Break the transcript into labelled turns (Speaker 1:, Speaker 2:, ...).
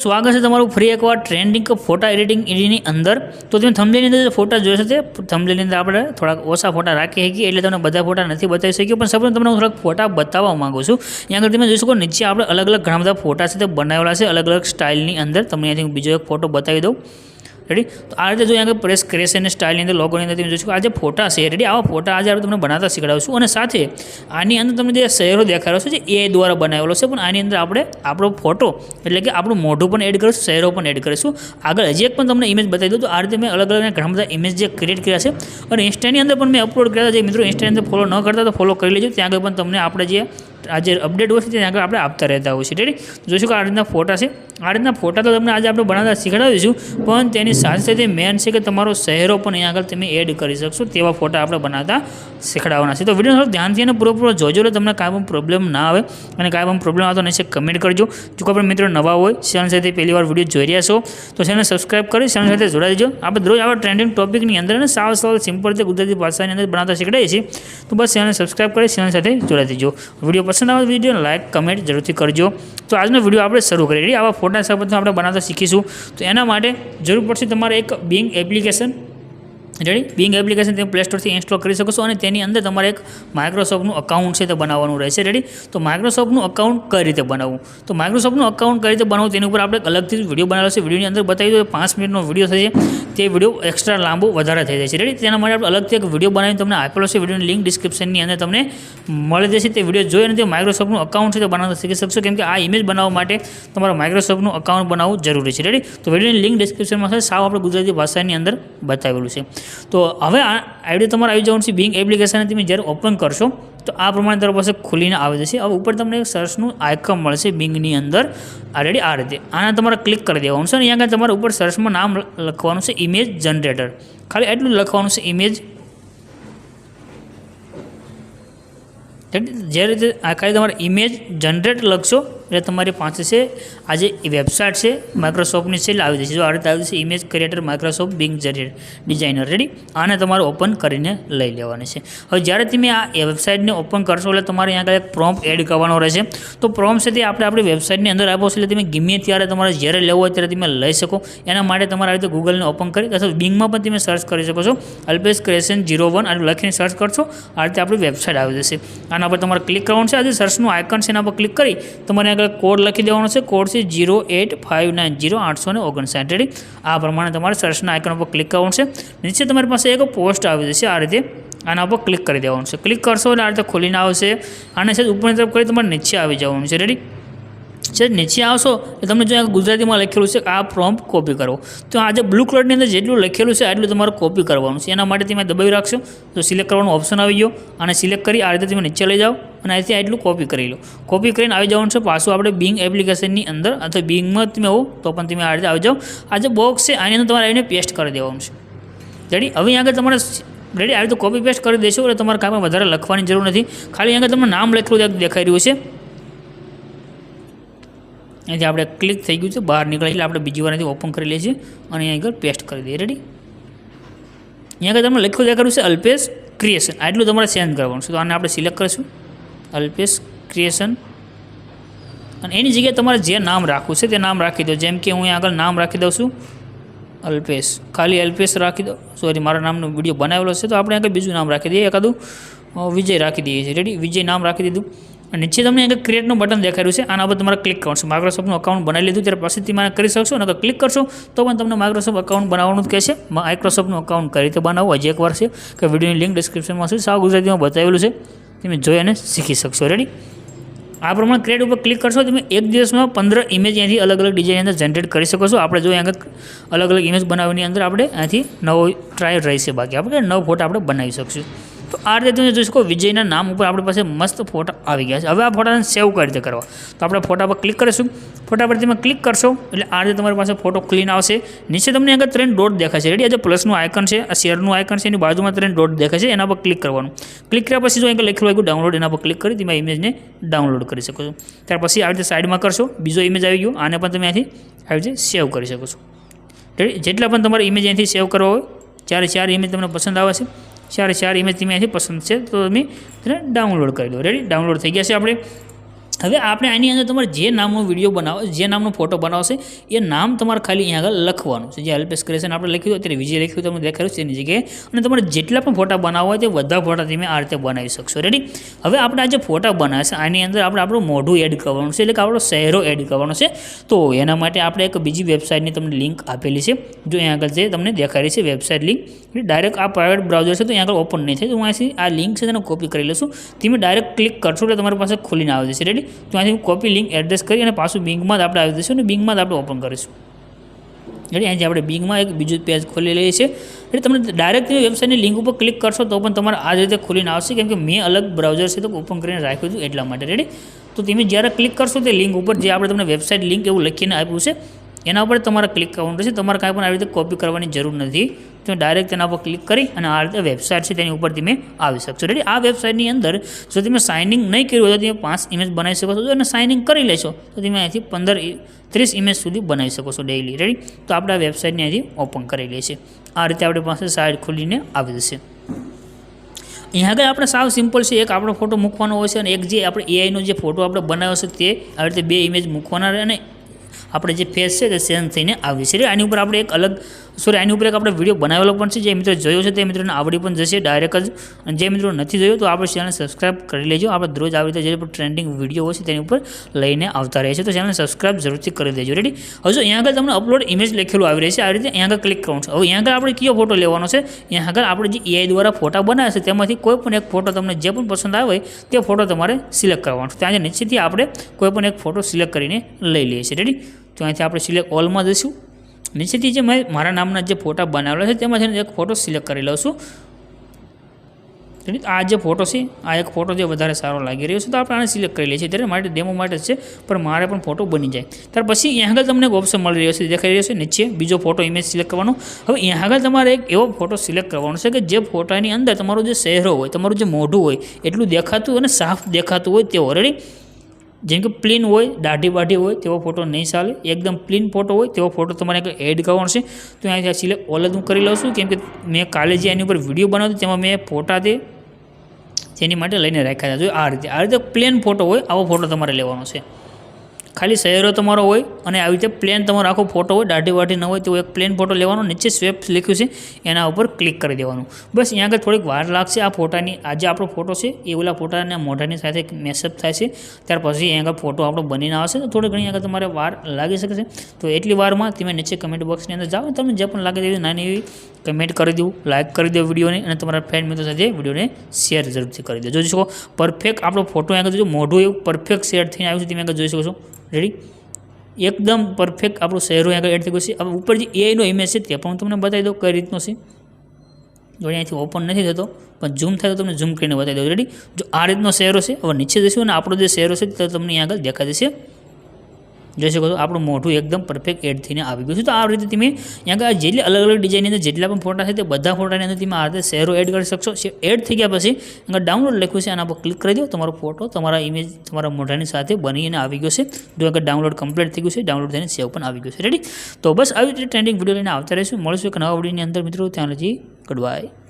Speaker 1: સ્વાગત છે તમારું ફરી એકવાર ટ્રેન્ડિંગ ફોટા એડિટિંગ એની અંદર. તો તમે થંબનેલની અંદર ફોટા છે તે થંબનેલની અંદર આપણે થોડાક ઓછા ફોટા રાખી શકીએ એટલે તમને બધા ફોટા નથી બતાવી શકીએ. પણ સૌપ્રથમ તમને હું થોડાક ફોટા બતાવવા માગું છું. અહીંયા આગળ તમે જોઈ શકો, નીચે આપણે અલગ અલગ ઘણા બધા ફોટા છે તે બનાવેલા છે અલગ અલગ સ્ટાઇલની અંદર. તમને અહીંથી બીજો એક ફોટો બતાવી દઉં. રેડી તો આ રીતે જો આગળ પ્રેસ ક્રેસ અને સ્ટાઇલની અંદર લોગોની અંદર તમે જોઈ શકો, આ જે ફોટા છે રેડી આવા ફોટા આજે આપણે તમને બનાવતા શીખડાવીશું અને સાથે આની અંદર તમને જે શહેરો દેખાડો છે, જે એ દ્વારા બનાવેલો છે, પણ આની અંદર આપણે આપણો ફોટો એટલે કે આપણું મોઢું પણ એડ કરીશું, શહેરો પણ એડ કરીશું. આગળ હજી એક પણ તમને ઇમેજ બતાવી દઉં તો આ રીતે મેં અલગ અલગ ઘણા બધા ઇમેજ જે ક્રિએટ કર્યા છે. અને ઇન્સ્ટાની અંદર પણ મેં અપલોડ કર્યા જે મિત્રો ઇન્સ્ટાની અંદર ફોલો ન કરતા તો ફોલો કરી લેજો. ત્યાં આગળ પણ તમને આપણે જે આ જે અપડેટ હોય છે ત્યાં આગળ આપણે આપતા રહેતા હોય છે રેડી જોઈશું કે આ રીતના ફોટા છે. આ રીતના ફોટા તો તમને આજે આપણે બનાવતા શીખડાવીશું, પણ તેની સાથે સાથે મેન છે કે તમારો શહેરો પણ અહીંયા આગળ તમે એડ કરી શકશો તેવા ફોટા આપણે બનાવતા શીખડાવવાના છે. તો વીડિયો થોડો ધ્યાનથી અને પૂરેપૂરો પૂરો જોજો એટલે તમને કાંઈ પણ પ્રોબ્લેમ ના આવે અને કાંઈ પણ પ્રોબ્લેમ આવતો નહીં છે કમેન્ટ કરજો. જો કોઈ પણ મિત્રો નવા હોય ચેનલ સાથે પહેલી વાર વીડિયો જોઈ રહ્યા છો, તો ચેનલ સબસ્ક્રાઈબ કરી ચેનલ સાથે જોડાઈ દેજો આપણે દરરોજ આવા ટ્રેન્ડિંગ ટોપિકની અંદર અને સાવ સાવ સિમ્પલ રીતે ગુજરાતી ભાષાની અંદર બનાવતા શીખડાવીએ છીએ. તો બસ ચેનલ સબસ્ક્રાઈબ કરી ચેનલ સાથે જોડાઈ દેજો. વીડિયો પસંદ આવે વીડિયો લાઇક કમેન્ટ જરૂરથી કરજો. તો આજનો વીડિયો આપણે શરૂ કરીએ? આવા ફોટા સાથે આપણે બનાવતા શીખીશું. તો એના માટે જરૂર પડશે તમારે એક Bing application ready Bing application તમે પ્લે સ્ટોરથી ઇન્સ્ટોલ કરી શકો છો અને તેની અંદર તમારે એક માઇક્રોસોફ્ટનું અકાઉન્ટ છે તે બનાવવાનું રહેશે. રેડી તો માઇક્રોસોફ્ટનું અકાઉન્ટ કઈ રીતે બનાવવું? તો માઇક્રોસોફ્ટનું અકાઉન્ટ કઈ રીતે બનાવવું તેની ઉપર આપણે અલગથી વીડિયો બનાવેલો છે. વિડીયોની અંદર બતાવી દો પાંચ મિનિટનો વીડિયો થશે. તે વીડિયો એક્સ્ટ્રા લાંબો વધારે થઈ જાય છે. રેડી તેના માટે આપણે અલગથી એક વીડિયો બનાવીને તમને આપેલો છે. વિડીયોની લિંક ડિસ્ક્રિપ્શનની અંદર તમને મળી જશે. તે વીડિયો જોઈ અને તે માઇક્રોસોફ્ટનું અકાઉન્ટ છે તે બનાવતા શીખી શકશો. કેમ કે આ ઇમેજ બનાવવા માટે તમારે માઇક્રોસોફ્ટનું અકાઉન્ટ બનાવવું જરૂરી છે. રેડી તો વિડીયોની લિંક ડિસ્ક્રિપ્શનમાં સાવ આપણે ગુજરાતી ભાષાની અંદર બતાવેલું છે. તો હવે આ આઈડી તમારે આવી જવાનું છે. બિંગ એપ્લિકેશન તમે જ્યારે ઓપન કરશો, તો આ પ્રમાણે તમારી પાસે ખુલીને આવી જશે. હવે ઉપર તમને સર્ચનું આઇકન મળશે બિંગની અંદર. ઓલરેડી આ રીતે. આના તમારે ક્લિક કરી દેવાનું છે અને અહીંયા આગળ તમારે ઉપર સર્ચમાં નામ લખવાનું છે ઇમેજ જનરેટર ખાલી એટલું લખવાનું છે ઇમેજ જે રીતે આ ખાલી તમારે ઇમેજ જનરેટ લખશો એટલે તમારી પાસે છે, આ જે વેબસાઇટ છે માઇક્રોસોફ્ટની છે એટલે આવી જશે જો આ રીતે આવી જશે image creator Microsoft Bing generate designer ready આને તમારે ઓપન કરીને લઈ લેવાની છે. હવે જ્યારે તમે આ વેબસાઇટને ઓપન કરશો, એટલે તમારે અહીંયા આગળ એક પ્રોમ્પ એડ કરવાનો રહેશે. તો પ્રોમ્પ છે તે આપણે આપણી વેબસાઇટની અંદર આપો છો, એટલે તમે ગમે ત્યારે તમારે જ્યારે લેવો હોય ત્યારે તમે લઈ શકો. એના માટે તમારે આ રીતે ગૂગલને ઓપન કરી, અથવા બિંગમાં પણ તમે સર્ચ કરી શકો છો. અલ્પેશ ક્રેશન જીરો વન આ લખીને સર્ચ કરશો, આ રીતે આપણી વેબસાઇટ આવી જશે. આના પર તમારે ક્લિક કરવાનું છે. આજે સર્ચનું આઇકન છે, એના પર ક્લિક કરી તમારે આગળ કોડ લખી દેવાનો છે. કોડ છે zero eight five nine zero આઠસો ને ઓગણસાઠ રેડી આ પ્રમાણે તમારે સર્ચના આઇકન પર ક્લિક કરવાનું છે. નીચે તમારી પાસે એક પોસ્ટ આવી જશે. આ રીતે આના પર ક્લિક કરી દેવાનું છે. ક્લિક કરશો એટલે આ રીતે ખોલીને આવશે. આને છે ઉપરની તરફ કરી તમારે નીચે આવી જવાનું છે. રેડી છે, નીચે આવશો એટલે તમને જો ગુજરાતીમાં લખેલું છે આ પ્રોમ્પ કોપી કરો. તો આ જે બ્લુ કલરની અંદર જેટલું લખેલું છે એટલું તમારે કોપી કરવાનું છે. એના માટે તમે દબાવી રાખશો, તો સિલેક્ટ કરવાનું ઓપ્શન આવી ગયો અને સિલેક્ટ કરી આ રીતે તમે નીચે લઈ જાઓ અને અહીંથી આટલું કોપી કરી લો. કોપી કરીને આવી જવાનું છે પાછું આપણે બિંગ એપ્લિકેશનની અંદર અથવા બિંગમાં તમે હો તો પણ તમે આ રીતે આવી જાઓ. આ જે બોક્સ છે, આની અંદર તમારે આવીને પેસ્ટ કરી દેવાનું છે. રેડી હવે આગળ તમારે રેડી આવી રીતે કોપી પેસ્ટ કરી દેશો એટલે તમારે કાંઈ પણ વધારે લખવાની જરૂર નથી. ખાલી અહીંયા તમને નામ લખેલું દેખાઈ રહ્યું છે. અહીંથી આપણે ક્લિક થઈ ગયું છે, બહાર નીકળે એટલે આપણે બીજી વાર ઓપન કરી લઈએ છીએ અને અહીં આગળ પેસ્ટ કરી દઈએ. રેડી અહીંયા આગળ તમને લખ્યું દેખાડ્યું છે અલ્પેશ ક્રિએશન આટલું તમારે ચેન્જ કરવાનું છે. તો આને આપણે સિલેક્ટ કરીશું. અલ્પેશ ક્રિએશન અને એની જગ્યાએ તમારે જે નામ રાખવું છે તે નામ રાખી દો. જેમ કે હું અહીં આગળ નામ રાખી દઉં છું. અલ્પેશ ખાલી અલ્પેશ રાખી દો. સોરી મારા નામનો વીડિયો બનાવેલો છે, તો આપણે આગળ બીજું નામ રાખી દઈએ. એકાદું વિજય રાખી દઈએ છીએ. રેડી વિજય નામ રાખી દીધું. નીચે તમને આગળ ક્રિએટનું બટન દેખાડ્યું છે. આના પર તમારે ક્લિક કરશો માઇક્રોસોફ્ટનું અકાઉન્ટ બનાવી લીધું ત્યારે પાસેથી મને કરી શકશો? અને ક્લિક કરશો, તો પણ તમને માઇક્રોસોફ્ટ અકાઉન્ટ બનાવવાનું જ કહેશે માઇક્રોસોફ્ટનું અકાઉન્ટ કઈ રીતે બનાવવું? હજી એક વાર છે. કે વિડીયોની લિંક ડિસ્ક્રિપ્શનમાં છે. સાવ ગુજરાતીમાં બતાવેલું છે. તમે જોઈ અને શીખી શકશો. રેડી આ પ્રમાણે ક્રિએટ ઉપર ક્લિક કરશો, તમે એક દિવસમાં પંદર ઇમેજ અહીંથી અલગ અલગ ડિઝાઇન અંદર જનરેટ કરી શકો છો. આપણે જો અહીંયા અલગ અલગ ઇમેજ બનાવવાની અંદર આપણે અહીંથી નવો ટ્રાય રહેશે બાકી. આપણે નવ ફોટો આપણે બનાવી શકશું. તો આ રીતે તમે જોઈ શકો વિજયના નામ ઉપર આપણી પાસે મસ્ત ફોટા આવી ગયા છે. હવે આ ફોટાને સેવ કઈ રીતે કરવા. તો આપણે ફોટા પર ક્લિક કરીશું. ફોટા પર તમે ક્લિક કરશો એટલે આ રીતે તમારી પાસે ફોટો ક્લીન આવશે. નીચે તમને આગળ ત્રણ ડોટ દેખાશે. રેડી આજે પ્લસનું આઇકન છે, આ શેરનું આઇકન છે, એની બાજુમાં ત્રણ ડોટ દેખાશે. એના પર ક્લિક કરવાનું. ક્લિક કર્યા પછી જો અહીં લખેલું આવ્યું ડાઉનલોડ એના પર ક્લિક કરી તમે ઇમેજને ડાઉનલોડ કરી શકો છો. ત્યાર પછી આવી રીતે સાઈડમાં કરશો. બીજો ઇમેજ આવી ગયો. આને પણ તમે અહીંથી આવી રીતે સેવ કરી શકો છો. જેટલા પણ તમારે ઇમેજ અહીંથી સેવ કરવા હોય, ચારે ચાર ઇમેજ તમને પસંદ આવે છે. ચારે ચાર ઇમેજ તમે અહીંથી પસંદ છે. તો તમે તેને ડાઉનલોડ કરી લો. રેડી ડાઉનલોડ થઈ ગયા છે આપણે. હવે આપણે આની અંદર તમારે જે નામનો વીડિયો બનાવો જે નામનો ફોટો બનાવશે, એ નામ તમારે ખાલી અહીંયા આગળ લખવાનું છે. જે હેલ્પેસ ક્રિએશન આપણે લખ્યું અત્યારે વિજય લખ્યું તમને દેખાડ્યું છે એની જગ્યાએ. અને તમારે જેટલા પણ ફોટા બનાવવા હોય તે બધા ફોટા તમે આ રીતે બનાવી શકશો. રેડી હવે આપણે આ જે ફોટા બનાવશે આની અંદર આપણે આપણું મોઢું એડ કરવાનું છે, એટલે કે આપણો ચહેરો એડ કરવાનો છે. તો એના માટે આપણે એક બીજી વેબસાઇટની તમને લિંક આપેલી છે, જો અહીંયા આગળ જે તમને દેખાડી છે વેબસાઇટ લિંક ડાયરેક્ટ આ પ્રાઇવેટ બ્રાઉઝર છે, તો અહીંયા આગળ ઓપન નહીં થાય. તો હું અહીંથી આ લિંક છે, તેને કોપી કરી લઈશું. તમે ડાયરેક્ટ ક્લિક કરશો એટલે તમારી પાસે ખોલીને આવી જશે. રેડી તો અહીંથી હું કોપી લિંક એડ્રેસ કરી અને પાછું બિંગમાં જ આપણે આવી દઈશું અને બિંગમાં જ આપણે ઓપન કરીશું. એટલે અહીંથી આપણે બિંગમાં એક બીજું પેજ ખોલી લઈએ છીએ. એટલે તમને ડાયરેક્ટ વેબસાઇટની લિંક ઉપર ક્લિક કરશો તો પણ તમારે આ રીતે ખોલીને આવશે કેમ કે મેં અલગ બ્રાઉઝર છે તો ઓપન કરીને રાખ્યું હતું એટલા માટે. રેડી તો તમે જ્યારે ક્લિક કરશો તે લિંક ઉપર જે આપણે તમને વેબસાઇટ લિંક એવું લખીને આપ્યું છે એના ઉપર તમારે ક્લિક કરવાનું રહેશે. તમારે કાંઈ પણ આવી રીતે કોપી કરવાની જરૂર નથી. તમે ડાયરેક્ટ તેના પર ક્લિક કરી અને આ રીતે વેબસાઇટ છે તેની ઉપર તમે આવી શકશો. રેડી આ વેબસાઇટની અંદર જો તમે સાઇનિંગ નહીં કર્યું હોય તો તમે પાંચ ઇમેજ બનાવી શકો છો અને સાઇનિંગ કરી લેશો તો તમે અહીંથી પંદર ત્રીસ ઇમેજ સુધી બનાવી શકો છો ડેઇલી રેડી તો આપણે આ વેબસાઇટને અહીંથી ઓપન કરી લઈએ આ રીતે આપણી પાસે સાઇટ ખોલીને આવી જશે. અહીંયા આગળ આપણે સાવ સિમ્પલ છે. એક આપણો ફોટો મૂકવાનો હોય છે અને એક જે આપણે એઆઈનો જે ફોટો આપણે બનાવ્યો છે તે આવી રીતે બે ઇમેજ મૂકવાના અને આપણે જે ફેસ છે તે સેન્સ થઈને આવી છે આની ઉપર આપણે એક અલગ સોરી આની ઉપર એક આપણે વીડિયો બનાવેલો પણ છે, જે મિત્રો જોયો છે તે મિત્રોને આવડી પણ જશે ડાયરેક્ટ જ. અને જે મિત્રો નથી જોયો તો આપણે ચેનલ સબસ્ક્રાઇબ કરી લેજો. આપણે દરરોજ આવી રીતે જે ટ્રેન્ડિંગ વીડિયો હોય છે તેની ઉપર લઈને આવતા રહે છે તો ચેનલ સબસ્ક્રાઈબ જરૂરથી કરી દેજો. રેડી હવે અહીંયા આગળ તમને અપલોડ ઇમેજ લખેલું આવી રહે છે આ રીતે અહીંયા આગળ ક્લિક કરવાનું છે. હવે અહીંયા આગળ આપણે કયો ફોટો લેવાનો છે? અહીંયા આગળ આપણે જે એઆઈ દ્વારા ફોટા બનાવે છે તેમાંથી કોઈ પણ એક ફોટો તમને જે પણ પસંદ આવે તે ફોટો તમારે સિલેક્ટ કરવાનો છે. ત્યાં નીચેથી આપણે કોઈ પણ એક ફોટો સિલેક્ટ કરીને લઈ લઈએ છીએ. રેડી તો અહીંથી આપણે સિલેક્ટ ઓલમાં જઈશું. નીચેથી જે મેં મારા નામના જે ફોટા બનાવેલા છે, તેમાંથી એક ફોટો સિલેક્ટ કરી લઉં છું. આ જે ફોટો છે, આ એક ફોટો જે વધારે સારો લાગી રહ્યો છે, તો આપણે આને સિલેક્ટ કરી લઈએ છીએ. ત્યારે માટે ડેમો માટે છે, પણ મારે પણ ફોટો બની જાય. ત્યાર પછી અહીંયા આગળ તમને એક ઓપ્શન મળી રહ્યો છે, દેખાઈ રહ્યો છે, નીચે બીજો ફોટો ઇમેજ સિલેક્ટ કરવાનો. હવે અહીંયા આગળ તમારે એક એવો ફોટો સિલેક્ટ કરવાનો છે કે જે ફોટાની અંદર તમારો જે ચહેરો હોય, તમારું જે મોઢું હોય, એટલું દેખાતું અને સાફ દેખાતું હોય તે ઓલરેડી જેમ કે પ્લેન હોય, દાઢી બાઢી હોય, તેવો ફોટો નહીં ચાલે. એકદમ પ્લેન ફોટો હોય, તેવો ફોટો તમારે એડ કરવાનો છે. તો અહીંયાથી સિલેક્ટ ઓલ હું કરી લઉં છું. કેમ કે મેં કાલે જે એની ઉપર વીડિયો બનાવ્યો તેમાં મેં ફોટા તે જેની માટે લઈને રાખ્યા હતા. જો આ રીતે આ રીતે પ્લેન ફોટો હોય, આવો ફોટો તમારે લેવાનો છે. ખાલી શહેરો તમારો હોય અને આવી રીતે પ્લેન તમારો આખો ફોટો હોય, દાઢી વાઢી ન હોય તો એક પ્લેન ફોટો લેવાનો, નીચે સ્વેપ લખ્યું છે, એના ઉપર ક્લિક કરી દેવાનું. બસ અહીંયા આગળ થોડીક વાર લાગશે આ ફોટાની આ જે આપણો ફોટો છે, એ ઓલા ફોટાના મોઢાની સાથે મેસઅપ થાય છે, ત્યાર પછી અહીંયા આગળ ફોટો આપણો બનીને આવશે, તો થોડી ઘણી આગળ તમારે વાર લાગી શકે છે. તો એટલી વારમાં તમે નીચે કમેન્ટ બોક્સની અંદર જાઓ તમને જે પણ લાગે તેવી નાની એવી કમેન્ટ કરી દઉં લાઇક કરી દો વિડીયોને, અને તમારા ફ્રેન્ડ મિત્રો સાથે વિડીયોને શેર જરૂરથી કરી દો જોઈ શકો પરફેક્ટ આપણો ફોટો આગળ જો મોઢું એવું પરફેક્ટ શેર થઈને આવ્યું છે, તમે આગળ જોઈ શકો છો. રેડી એકદમ પરફેક્ટ આપણું શહેરો આગળ એડ થઈ ગયું છે. ઉપર જે એઆઈનો ઇમેજ છે તે પણ હું તમને બતાવી દઉં કઈ રીતનો છે. જો અહીંયાથી ઓપન નથી થતો, પણ ઝૂમ થાય તો તમને ઝૂમ કરીને બતાવી દઉં. રેડી જો આ રીતનો શહેરો છે, હવે નીચે જશું અને આપણો જે શહેરો છે તે તમને આગળ દેખાઈ જશે જોઈ શકો છો આપણું મોઢું એકદમ પરફેક્ટ એડ થઈને આવી ગયું છે. તો આ રીતે તમે અહીંયા આગળ જેટલી અલગ અલગ ડિઝાઇનની અંદર જેટલા પણ ફોટા છે તે બધા ફોટાની અંદર તમે આ રીતે શહેરો એડ કરી શકશો. એડ થઈ ગયા પછી અહીંયા ડાઉનલોડ લખ્યું છે આના પર ક્લિક કરી દો. તમારો ફોટો તમારા ઇમેજ તમારા મોઢાની સાથે બનીને આવી ગયો છે. જો આગળ ડાઉનલોડ કમ્પ્લીટ થઈ ગયું છે ડાઉનલોડ થઈને સેવ પણ આવી ગયું છે. રેડી તો બસ આવી રીતે ટ્રેન્ડિંગ વીડિયો લઈને આવતા રહીશું. મળશું એક નવા વિડીયોની અંદર મિત્રો. ત્યાં લજી ગુડ બાય